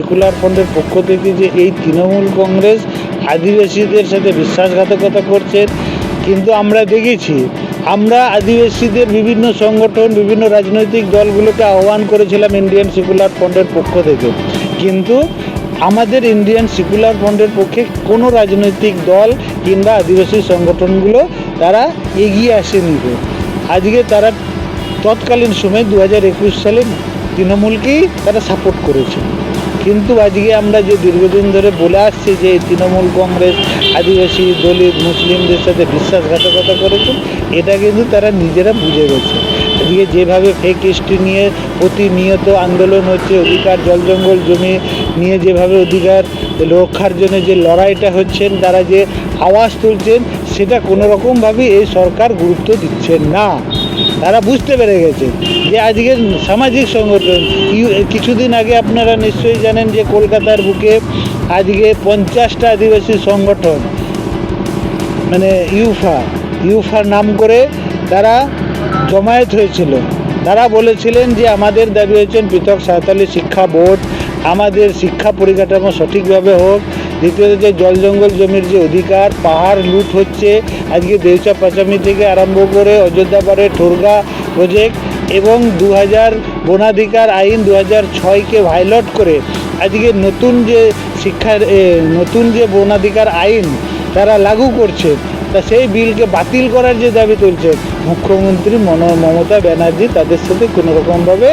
Secular ফ্রন্টের পক্ষ থেকে যে এই তৃণমূল কংগ্রেস আদিবাসীদের সাথে বিশ্বাসঘাতকতা করছে, কিন্তু আমরা দেখেছি, আমরা আদিবাসীদের বিভিন্ন সংগঠন, বিভিন্ন রাজনৈতিক দলগুলোকে আহ্বান করেছিলাম ইন্ডিয়ান সেকুলার ফ্রন্টের পক্ষ থেকে কিন্তু আমাদের ইন্ডিয়ান সেকুলার ফ্রন্টের পক্ষে কোনো রাজনৈতিক দল কিংবা আদিবাসী সংগঠনগুলো তারা এগিয়ে আসেনি। আজকে তারা তৎকালীন সময় দু সালে তৃণমূলকেই তারা সাপোর্ট করেছে কিন্তু আজকে আমরা যে দীর্ঘদিন ধরে বলে আসছি যে তৃণমূল কংগ্রেস, আদিবাসী দলিত, মুসলিমদের সাথে বিশ্বাসঘাতকতা করেছে, এটা কিন্তু তারা নিজেরা বুঝে গেছে। আজকে যেভাবে ফেক হিস্ট্রি নিয়ে প্রতিনিয়ত আন্দোলন হচ্ছে, অধিকার, জল জঙ্গল, জমি নিয়ে যেভাবে অধিকার রক্ষার জন্য যে লড়াইটা হচ্ছেন তারা যে আওয়াজ তুলছেন, সেটা কোনো রকমভাবেই এই সরকার গুরুত্ব দিচ্ছেন না। তারা বুঝতে পেরে গেছে। যে আজকের সামাজিক সংগঠন কিছুদিন আগে আপনারা নিশ্চয়ই জানেন যে কলকাতার বুকে আজকে পঞ্চাশটা আদিবাসী সংগঠন মানে ইউফা, ইউফার নাম করে তারা জমায়েত হয়েছিল। তারা বলেছিলেন যে আমাদের দাবি হয়েছেন পৃথক সাঁওতালি শিক্ষা বোর্ড, আমাদের শিক্ষা পরিকাঠামো সঠিকভাবে হোক। দ্বিতীয়ত যে জল জঙ্গল জমির যে অধিকার, পাহাড় লুট হচ্ছে। আজকে দেউচা পাচামি থেকে আরম্ভ করে অযোধ্যা পাড়ে ঠোরগা প্রজেক্ট এবং দু হাজার বনাধিকার আইন দু হাজার ছয়কে ভাইলট করে আজকে নতুন যে শিক্ষার নতুন যে বনাধিকার আইন তারা লাগু করছে, তা সেই বিলকে বাতিল করার যে দাবি তুলছে, মুখ্যমন্ত্রী মন, মমতা ব্যানার্জি তাদের সাথে কোনো রকমভাবে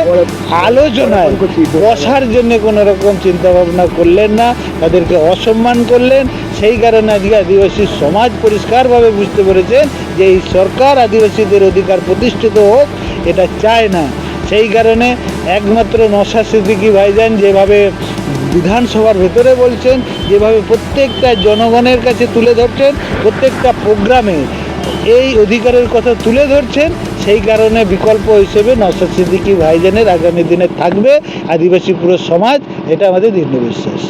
আলোচনায় বসার জন্য কোনো রকম চিন্তা ভাবনা করলেন না, তাদেরকে অসম্মান করলেন, সেই কারণে আজকে আদিবাসী সমাজ পরিষ্কারভাবে বুঝতে পেরেছেন যে এই সরকার আদিবাসীদের অধিকার প্রতিষ্ঠিত হোক এটা চায় না। সেই কারণে একমাত্র নশা সিদ্দিকি ভাইজান যেভাবে বিধানসভার ভেতরে বলছেন, যেভাবে প্রত্যেকটা জনগণের কাছে তুলে ধরছেন, প্রত্যেকটা প্রোগ্রামে এই অধিকারের কথা তুলে ধরছেন, সেই কারণে বিকল্প হিসেবে নশা সিদ্দিকি ভাইজানের আগামী দিনে থাকবে আদিবাসী পুরো সমাজ, এটা আমাদের দৃঢ় বিশ্বাস।